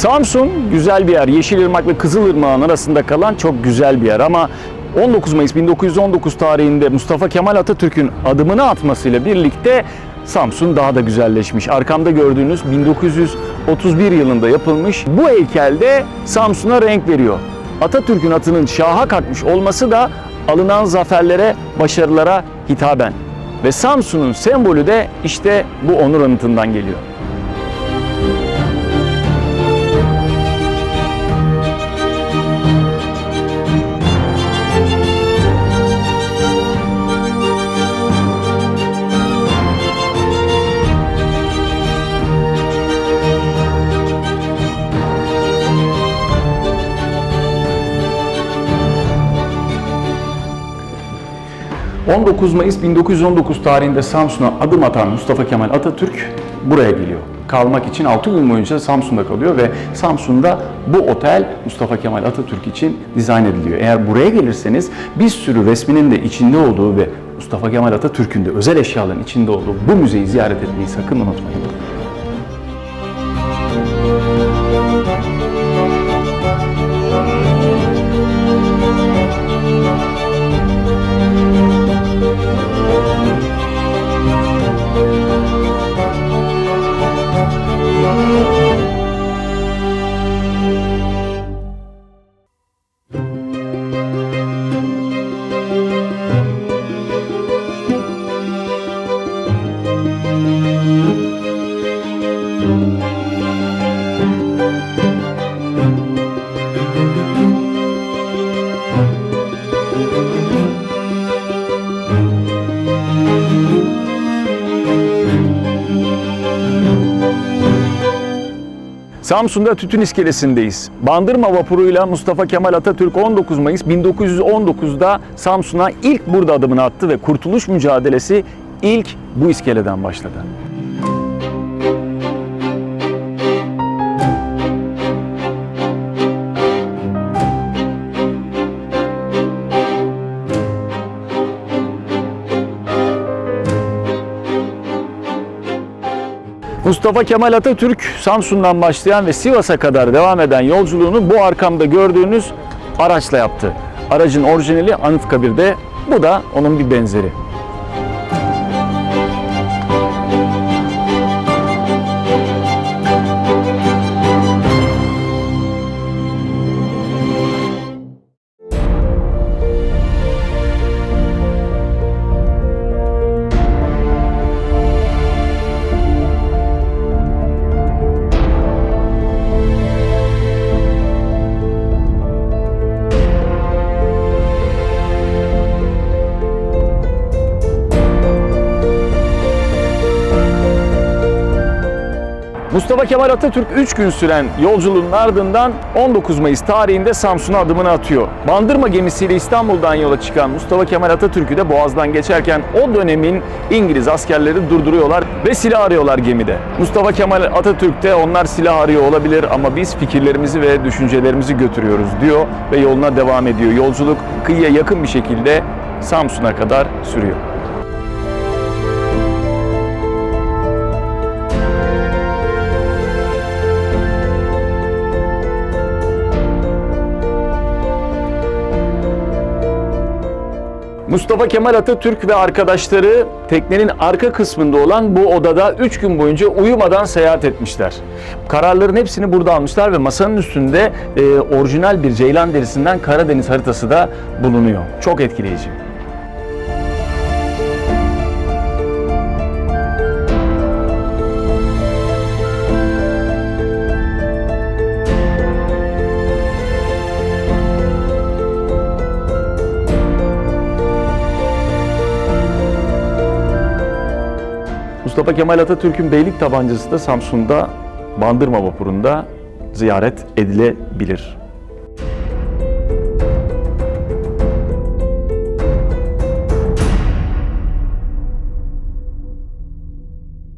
Samsun güzel bir yer. Yeşilırmak ve Kızılırmak'ın arasında kalan çok güzel bir yer ama 19 Mayıs 1919 tarihinde Mustafa Kemal Atatürk'ün adımını atmasıyla birlikte Samsun daha da güzelleşmiş. Arkamda gördüğünüz 1931 yılında yapılmış bu heykelde Samsun'a renk veriyor. Atatürk'ün atının şaha kalkmış olması da alınan zaferlere, başarılara hitaben. Ve Samsun'un sembolü de işte bu onur anıtından geliyor. ...19 Mayıs 1919 tarihinde Samsun'a adım atan Mustafa Kemal Atatürk buraya geliyor. Kalmak için 6 gün boyunca Samsun'da kalıyor ve Samsun'da bu otel Mustafa Kemal Atatürk için dizayn ediliyor. Eğer buraya gelirseniz bir sürü resminin de içinde olduğu ve Mustafa Kemal Atatürk'ün de özel eşyaların içinde olduğu bu müzeyi ziyaret etmeyi sakın unutmayın. Samsun'da Tütün İskelesi'ndeyiz. Bandırma vapuruyla Mustafa Kemal Atatürk 19 Mayıs 1919'da Samsun'a ilk burada adımını attı ve kurtuluş mücadelesi ilk bu iskeleden başladı. Mustafa Kemal Atatürk Samsun'dan başlayan ve Sivas'a kadar devam eden yolculuğunu bu arkamda gördüğünüz araçla yaptı. Aracın orijinali Anıtkabir'de, bu da onun bir benzeri. Mustafa Kemal Atatürk 3 gün süren yolculuğun ardından 19 Mayıs tarihinde Samsun'a adımını atıyor. Bandırma gemisiyle İstanbul'dan yola çıkan Mustafa Kemal Atatürk'ü de Boğaz'dan geçerken o dönemin İngiliz askerleri durduruyorlar ve silah arıyorlar gemide. Mustafa Kemal Atatürk de onlar silah arıyor olabilir ama biz fikirlerimizi ve düşüncelerimizi götürüyoruz diyor ve yoluna devam ediyor. Yolculuk kıyıya yakın bir şekilde Samsun'a kadar sürüyor. Mustafa Kemal Atatürk ve arkadaşları teknenin arka kısmında olan bu odada 3 gün boyunca uyumadan seyahat etmişler. Kararların hepsini burada almışlar ve masanın üstünde e, orijinal bir ceylan derisinden Karadeniz haritası da bulunuyor. Çok etkileyici. Mustafa Kemal Atatürk'ün beylik tabancası da Samsun'da Bandırma vapurunda ziyaret edilebilir.